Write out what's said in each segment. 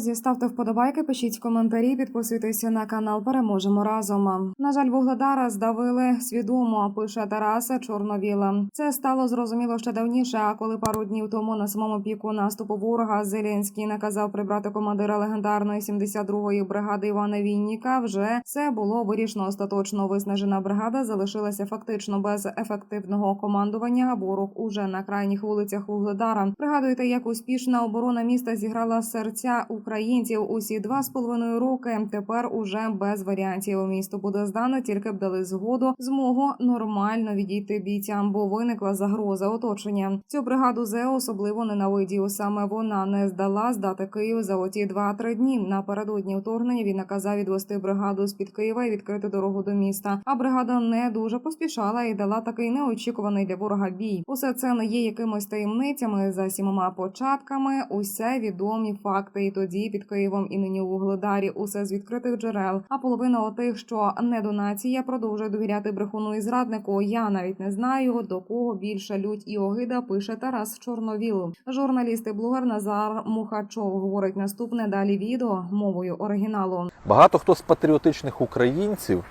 Друзі, ставте вподобайки, пишіть коментарі, підписуйтеся на канал. Переможемо разом. На жаль, вугледара здавили свідомо. Пише Тараса Чорновіла. Це стало зрозуміло ще давніше. А коли пару днів тому на самому піку наступу ворога Зеленський наказав прибрати командира легендарної 72-ї бригади Івана Вінніка, вже це було вирішено остаточно. Виснажена бригада залишилася фактично без ефективного командування. Ворог уже на крайніх вулицях Вугледара. Пригадуєте, як успішна оборона міста зіграла серця українців усі два з половиною роки. Тепер уже без варіантів. Місто буде здано, тільки б дали згоду змогу нормально відійти бійцям, бо виникла загроза оточення. Цю бригаду ЗЕО особливо ненавидів. Саме вона не здала здати Київ за оті два-три дні. Напередодні вторгнення він наказав відвести бригаду з під Києва і відкрити дорогу до міста. А бригада не дуже поспішала і дала такий неочікуваний для ворога бій. Усе це не є якимось таємницями за сімома початками. Усе відомі факти. І тоді під Києвом і нині у Вугледарі усе з відкритих джерел. А половина отих, що не до нація, продовжує довіряти брехуну і зраднику. Я навіть не знаю до кого більше лють і огида. Пише Тарас Чорновіл. Журналіст і блогер Назар Мухачов говорить наступне далі відео мовою оригіналу. Багато хто з патріотичних українців,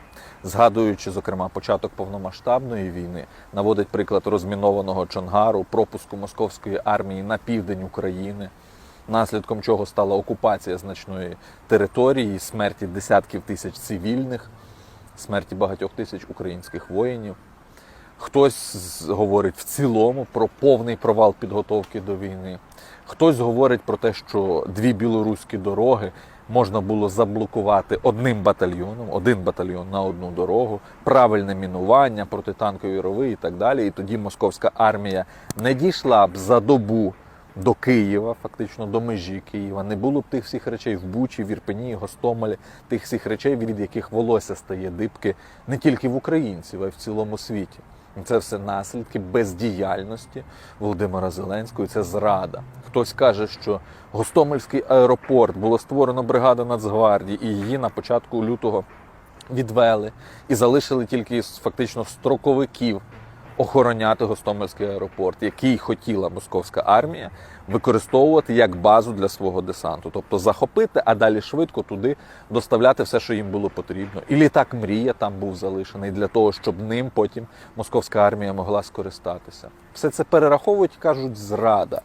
згадуючи зокрема початок повномасштабної війни, наводить приклад розмінованого Чонгару, пропуску московської армії на південь України, наслідком чого стала окупація значної території, смерті десятків тисяч цивільних, смерті багатьох тисяч українських воїнів. Хтось говорить в цілому про повний провал підготовки до війни. Хтось говорить про те, що дві білоруські дороги можна було заблокувати одним батальйоном, один батальйон на одну дорогу, правильне мінування, протитанкові рови і так далі. І тоді московська армія не дійшла б за добу до Києва, фактично до межі Києва. Не було б тих всіх речей в Бучі, в Ірпені, Гостомелі, тих всіх речей, від яких волосся стає дибки не тільки в українців, а й в цілому світі. Це все наслідки бездіяльності Володимира Зеленського. Це зрада. Хтось каже, що Гостомельський аеропорт було створено бригада Нацгвардії, і її на початку лютого відвели і залишили тільки фактично строковиків охороняти Гостомельський аеропорт, який хотіла московська армія використовувати як базу для свого десанту, тобто захопити, а далі швидко туди доставляти все, що їм було потрібно. І літак Мрія там був залишений для того, щоб ним потім московська армія могла скористатися. Все це перераховують і кажуть зрада.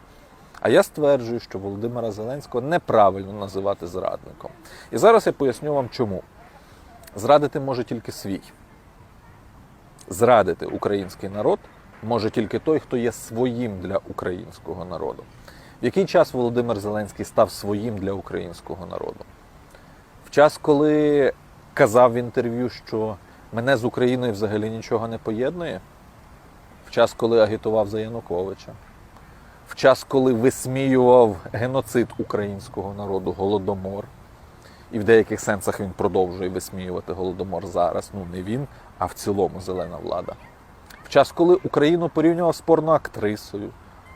А я стверджую, що Володимира Зеленського неправильно називати зрадником. І зараз я поясню вам, чому. Зрадити може тільки свій. Зрадити український народ може тільки той, хто є своїм для українського народу. В який час Володимир Зеленський став своїм для українського народу? В час, коли казав в інтерв'ю, що мене з Україною взагалі нічого не поєднує, в час, коли агітував за Януковича, в час, коли висміював геноцид українського народу, голодомор. І в деяких сенсах він продовжує висміювати голодомор зараз. Ну не він, а в цілому зелена влада. В час, коли Україну порівнював з порноактрисою,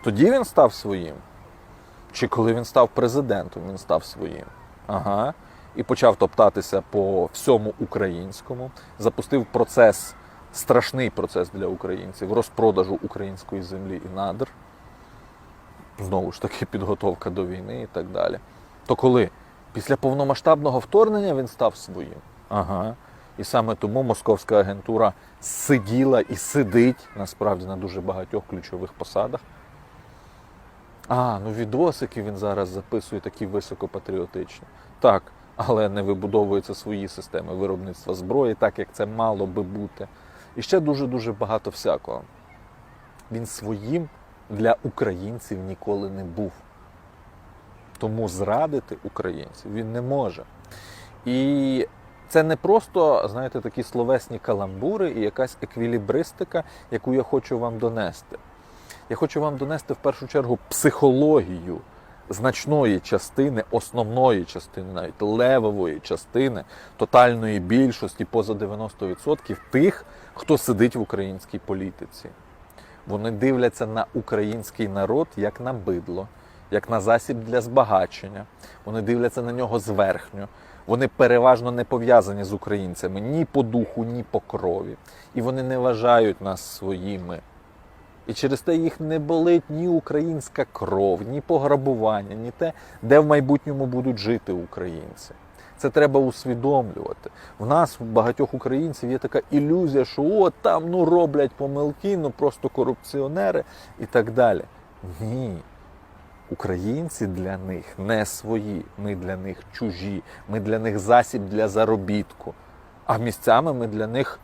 тоді він став своїм. Чи коли він став президентом, він став своїм. Ага. І почав топтатися по всьому українському, запустив процес, страшний процес для українців, розпродажу української землі і надр. Знову ж таки, підготовка до війни і так далі. То коли? Після повномасштабного вторгнення він став своїм. Ага. І саме тому московська агентура сиділа і сидить насправді на дуже багатьох ключових посадах. А, ну відосики він зараз записує такі високопатріотичні. Так, але не вибудовуються свої системи виробництва зброї, так як це мало би бути. І ще дуже-дуже багато всякого. Він своїм для українців ніколи не був. Тому зрадити українців він не може. І це не просто, знаєте, такі словесні каламбури і якась еквілібристика, яку я хочу вам донести. Я хочу вам донести в першу чергу психологію значної частини, основної частини, навіть левової частини тотальної більшості поза 90% тих, хто сидить в українській політиці. Вони дивляться на український народ як на бидло, як на засіб для збагачення. Вони дивляться на нього зверхньо. Вони переважно не пов'язані з українцями ні по духу, ні по крові. І вони не вважають нас своїми. І через те їх не болить ні українська кров, ні пограбування, ні те, де в майбутньому будуть жити українці. Це треба усвідомлювати. В нас, в багатьох українців, є така ілюзія, що от там ну роблять помилки, ну просто корупціонери і так далі. Ні. Українці для них не свої, ми для них чужі, ми для них засіб для заробітку. А місцями ми для них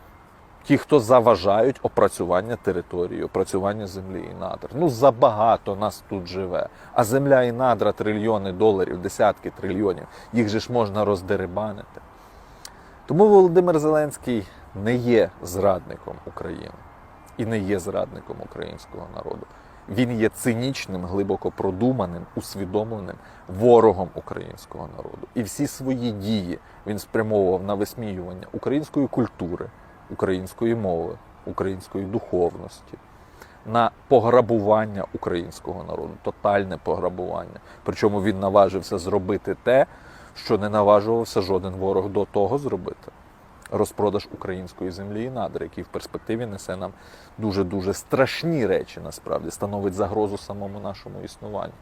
ті, хто заважають опрацювання території, опрацювання землі і надр. Ну забагато нас тут живе. А земля і надра трильйони доларів, десятки трильйонів. Їх же ж можна роздерибанити. Тому Володимир Зеленський не є зрадником України і не є зрадником українського народу. Він є цинічним, глибоко продуманим, усвідомленим ворогом українського народу. І всі свої дії він спрямовував на висміювання української культури, української мови, української духовності, на пограбування українського народу, тотальне пограбування. Причому він наважився зробити те, що не наважувався жоден ворог до того зробити. Розпродаж української землі і надр, який в перспективі несе нам дуже дуже страшні речі, насправді становить загрозу самому нашому існуванню.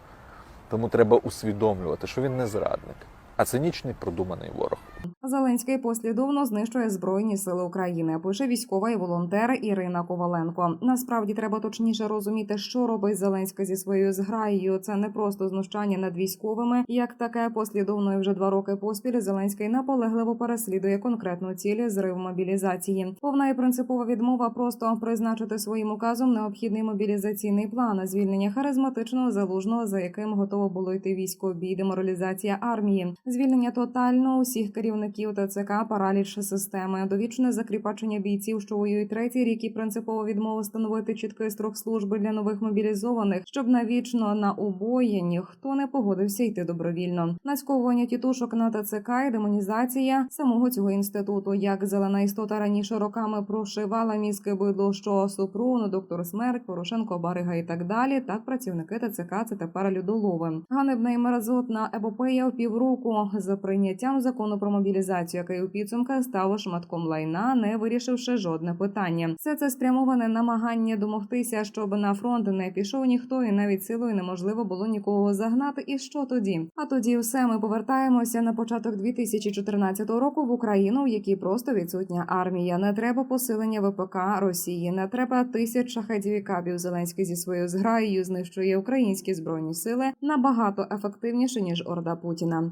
Тому треба усвідомлювати, що він не зрадник, а цинічний продуманий ворог. Зеленський послідовно знищує збройні сили України. Пише військова і волонтер Ірина Коваленко. Насправді треба точніше розуміти, що робить Зеленський зі своєю зграєю. Це не просто знущання над військовими. Як таке послідовно і вже два роки поспіль Зеленський наполегливо переслідує конкретну ціль зрив мобілізації. Повна і принципова відмова просто призначити своїм указом необхідний мобілізаційний план звільнення харизматичного залужного, за яким готово було йти військо бій, деморалізація армії, звільнення тотально усіх керівників ТЦК, параліч системи, довічне закріпачення бійців, що воюють третій рік, і принципово відмова встановити чіткий строк служби для нових мобілізованих, щоб навічно на убої ніхто не погодився йти добровільно. Нацьковування тітушок на ТЦК і демонізація самого цього інституту, як зелена істота раніше роками прошивала мізки бидло, що Супрун, доктор Смерть, Порошенко, Барига і так далі. Так працівники ТЦК це тепер людолови. Ганебна і мерзотна епопея в півроку за прийняттям закону про мобілізацію, який у підсумках став шматком лайна, не вирішивши жодне питання. Все це спрямоване намагання домогтися, щоб на фронт не пішов ніхто, і навіть силою неможливо було нікого загнати. І що тоді? А тоді все ми повертаємося на початок 2014 року в Україну, в якій просто відсутня армія. Не треба посилення ВПК Росії, не треба тисяч шахедів і кабів. Зеленський зі своєю зграєю знищує українські збройні сили набагато ефективніше ніж орда Путіна.